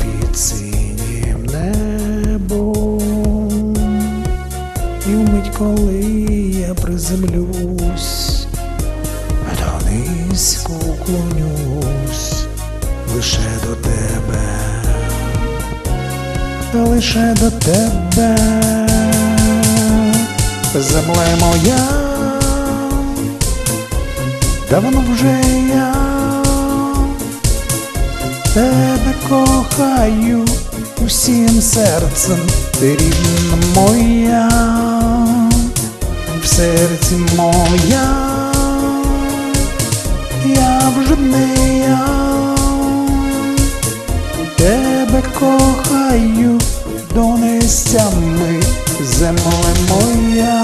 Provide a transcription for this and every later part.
під синім небом, і вмить, коли я приземлюсь, донизько уклонюсь лише до тебе, лише до тебе, земле моя, давно вже я тебе кохаю усім серцем, ти рідна моя, в серці моя, я вже не я, тебе кохаю донестями, земле моя,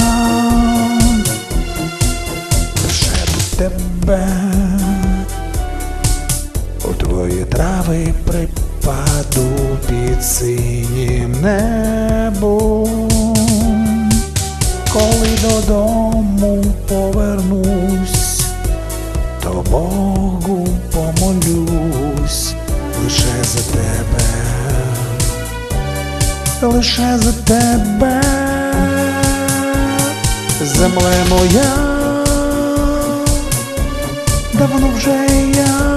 до тебе. Трави припаду під синім небом, коли додому повернусь, то Богу помолюсь лише за тебе, лише за тебе, земле моя, давно вже я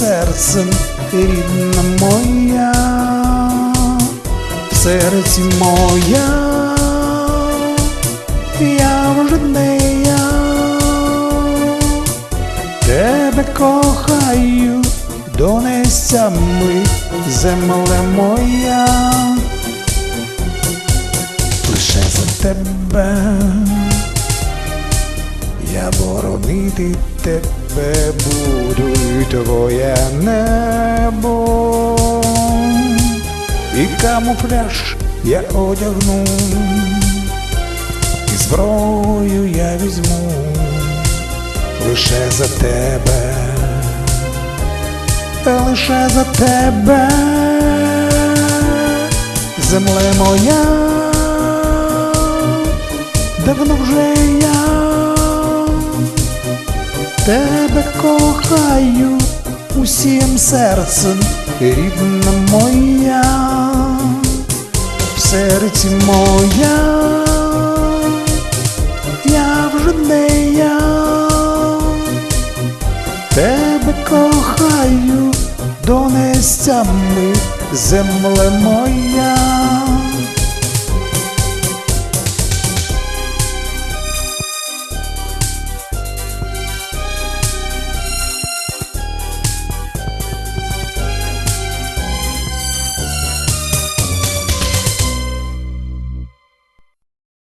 усім серцем, рідна моя, в серці моя, я вже не я, тебе кохаю донестями, земле моя, лише за тебе. Я боронити тебе буду твоє небо, і камуфляж я одягну, і зброю я візьму лише за тебе, лише за тебе, земле моя, давно вже я тебе кохаю усім серцем, рідна моя, в серці моя, я вже не я, тебе кохаю донестями, земле моя.